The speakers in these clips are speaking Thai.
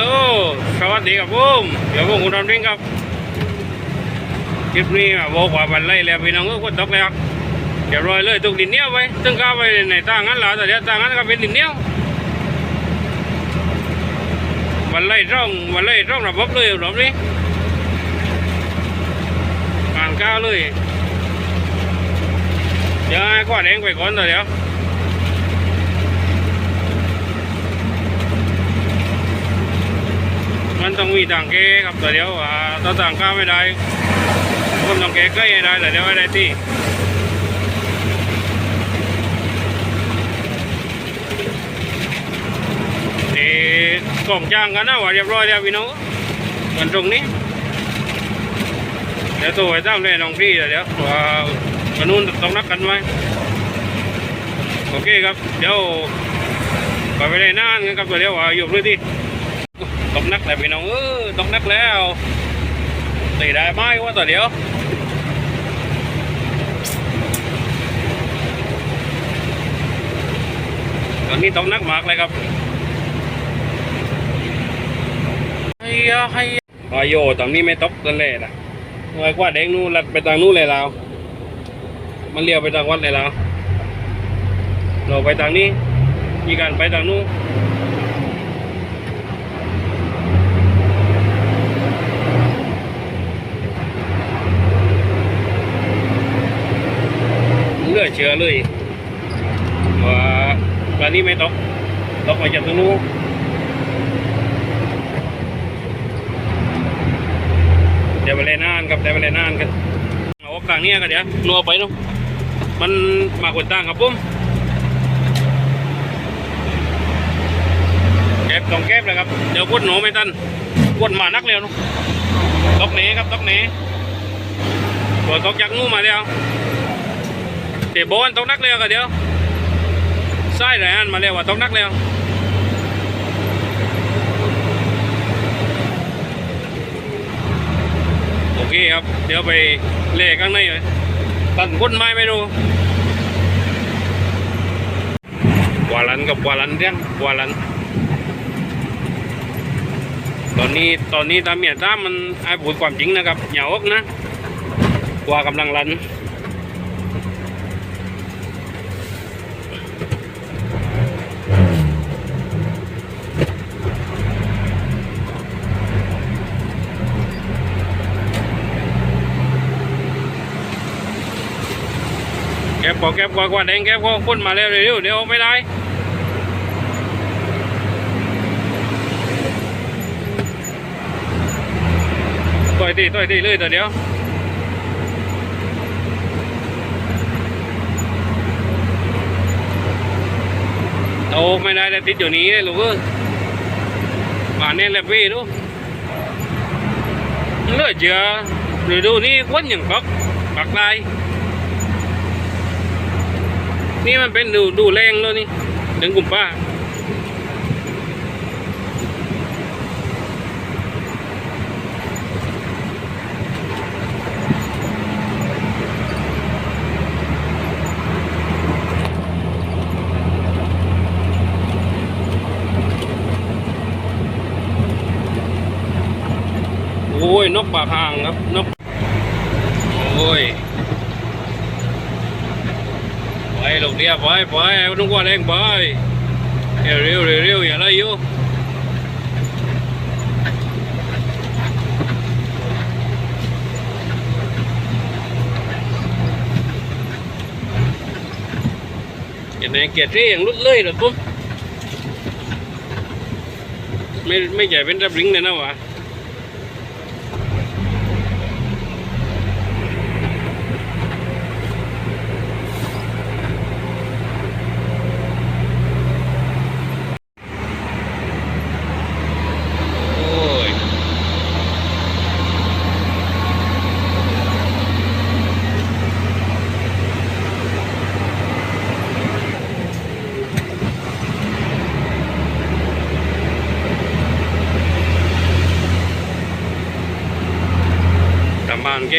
ลสวัสดีครับผมเดี๋ยวผมคุณทำดิ้งครับคลิปนี้มาบอกว่าบันไล่แล้วพี่น้องก็คนตกแล้วเดี๋ยวรอยเลยตุกดินเหนี้ยวไปตึงก้าวไปในทางนั้นแล้วแต่เดี๋ยวทางนั้นก็เป็นดินเหนี้ยวบันไล่ร่องบันไล่ร่องระบบเลยรอบนี้ผ่านก้าวเลยเดี๋ยวให้ก้อนแดงไปก่อนต่เดี๋ยว มันต้องมีต่างเกครับแต่เดี๋ยวอ่าถ้าต่างก้าวไม่ได้คนต้องเกใกล้ให้ได้แต่เดี๋ยวไม่ได้ที่นี่กล่องจ้างกันนะว่าเรียบร้อยแล้วพี่น้องมันตรงนี้เดี๋ยวตัวไปตามเลยน้องพี่แต่เดี๋ยวว่ามันนู่นต้องนักกันไว้โอเคครับเดี๋ยวไปไปได้นานกันครับตัวเดี๋ยวว่าอยู่พื้นที่ ตกนักแล้วพี่น้องเออตกนักแล้วตีได้ไหมว่าต่อเดียวตอนนี้ตกนักมากเลยครับไอ้ยาไอ้ยาอาโยตอนนี้ไม่ตกกันเลยนะไอ้กว่าแดงนู่นลัดไปทางนู้นเลยเรามันเลี้ยวไปทางวัดเลยเราเราไปทางนี้มีการไปทางนู้น เหลื อเชื่อเลยว่าปลานี้ไม่ตกตกมาจากตรงนู้นเดี๋ยวไปเล่นนานครับเดี๋ยวไปเล่นนานกันเอากลางนี้กันเดี๋ยวนัวไปเนาะมันมากกว่าตั้งครับผมเก็บต้องเก็บเลยครับ เดี๋ยวกดหนูไม่ทันกดมานักเร็วเนาะตกเหนครับตกเหนตัวตกจากนู้มาแล้ว เดี๋ยวโบนตกนักเร็วกันเดียวไส้ไหนอันมาเร็วว่าตกนักเร็วโอเคครับเดี๋ยวไปเล่ข้างในเลยตัดก้นไม้ไม่รู้กวาลันกับกวาลันเรื่องกวาลันตอนนี้ตอนนี้ตาเมียตามมันไอ้พูดความจริงนะครับอย่าอกนะกว่ากำลังลัน แก็แก็บกว่ากว่าแดงแก็บก็พ่นมาเร็วเร็วเดี๋ยวไม่ได้ต่อยตีต่อยตีเลยต่เดี๋ยวโอ้ไม่ได้แต่ติดอยู่นี้เลยลูกเอ้ยป่านนี้แหละพี่ดูเลือดเจือหรือดูนี่ควนอย่างปักปักลาย นี่มันเป็นดูดูแรงแล้วนี่ถึงกลุ่มป้าโอ้ยนกปากห่างครับนกโอ้ย ไปลูกเดียวไปไปนุ่งว่าแรงไปเร็วเร็วเร็วอย่าไล่อยู่เกียรติเกียรติอย่างลุดเลยหรอปุ๊บไม่ไม่ใหญ่เป็นรับริงเลยนะวะ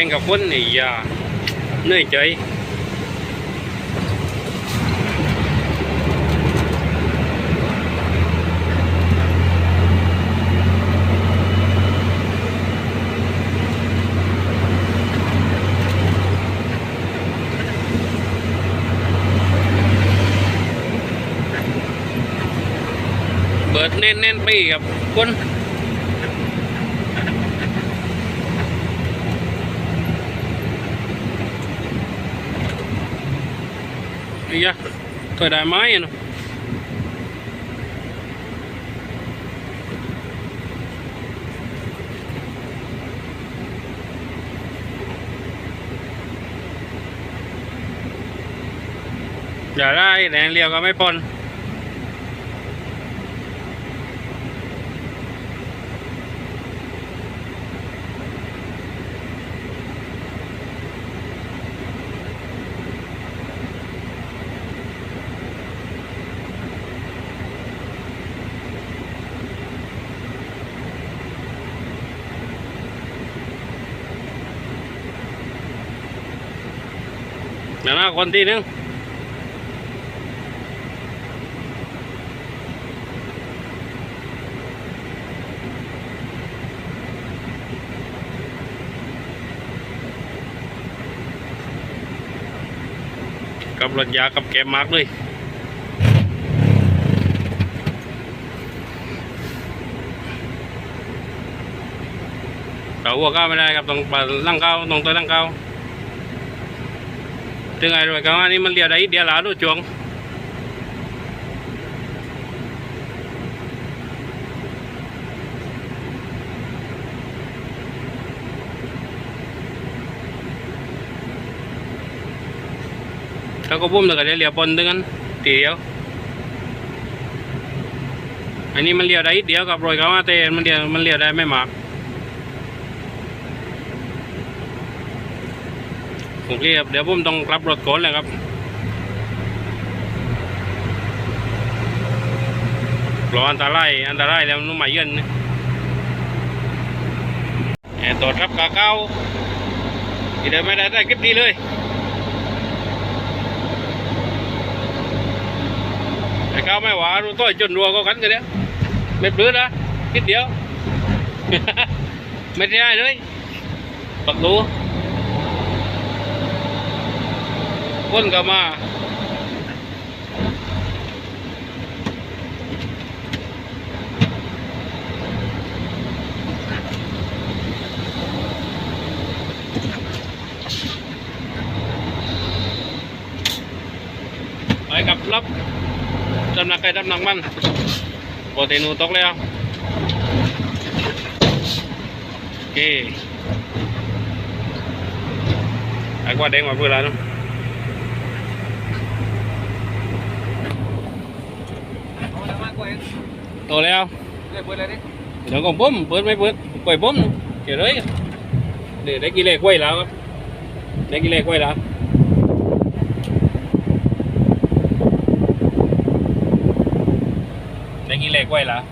ก่งกับคนนี่ยาเหนื่อยใจเปิดเน้นๆไปกับคน ไอ้ยะถอยได้ไหมอะเนาะอย่าได้แม่ปนเดี๋ยวนะคนที่หนึงกับรถยากับแกมมากเลยเอาหัวก้าวไม่ได้ครับต้องปลาลังก้าวต้องตัวลังก้าว ถึงไอ้รถกระบะนี่มันเลี้ยวได้อีเดียวหลาดูจวงแล้วก็บุ้มแล้วก็จะเลี้ยวบนดึงกันทีเดียวอันนี้มันเลี้ยวได้อีเดียวกับรถกระบะแต่มันเลียวมันเลี้ยวได้ไม่มาก โอเคครับเดี๋ยวผมต้องกลับรถก่อนเลยครับรออันตรายอันตรายแล้วนุ่มมาเยือนนะแอบตรวจรับกาเก้าที่เดินไม่ได้ได้คลิปดีเลยไอ้เก้าไม่หวารู้ต้อยจนรัวก็กันกันเนี้ยไม่ปลื้ดนะคิดเดียว ไม่ได้เลยปักดู คนก็มาไปกับรับจำหนักใครจำหนักมันโปรตีนูตกแล้ว โอเคไอ้กว่าแดงมาเพื่ออะไรเนาะ โตแล้วเดี๋ยวก็ผมเปิดไม่เปิดกล้วยผมเฉยเลยเดี๋ยวได้กิเลสกล้วยแล้วครับได้กิเลสกล้วยแล้วได้กิเลสกล้วยแล้ว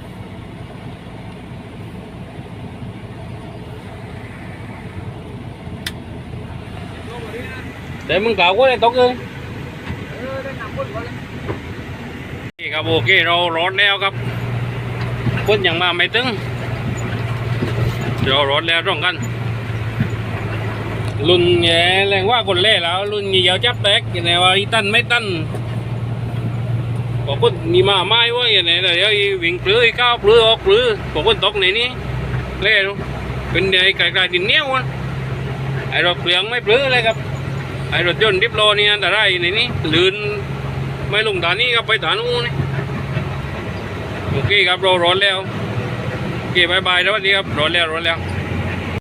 เดี๋ยวมึงกล่าวว่าได้ตกเลยนี่ ครับโอเคเราร้อนแล้วครับคนยังมาไม่ถึงเรารถแล้วร่องกันรุ่นแย่แรงว่าคนเล่แล้วรุ่นนี้ยาวจับแตกอย่างไรว่าอีตันไม่ตันบอกคนมีมาไม้ว่าอย่างไรเดี๋ยววิ่งปลื้อก้าวปลื้อออกปลื้อบอกคนตกในนี้เล่เป็นไอ้ไก่ๆดินเนี้ยวะไอรถเปลืองไม่ปลื้อเลยครับไอรถยนต์ดิบโลนี่อันตรายในนี้ลื่นไม่ลงฐานนี้ก็ไปฐานนู้นนี่ โอเคครับเราร้อนแล้วโอเคบายบายแล้ววันนี้ครับร้อนแล้วร้อนแล้ว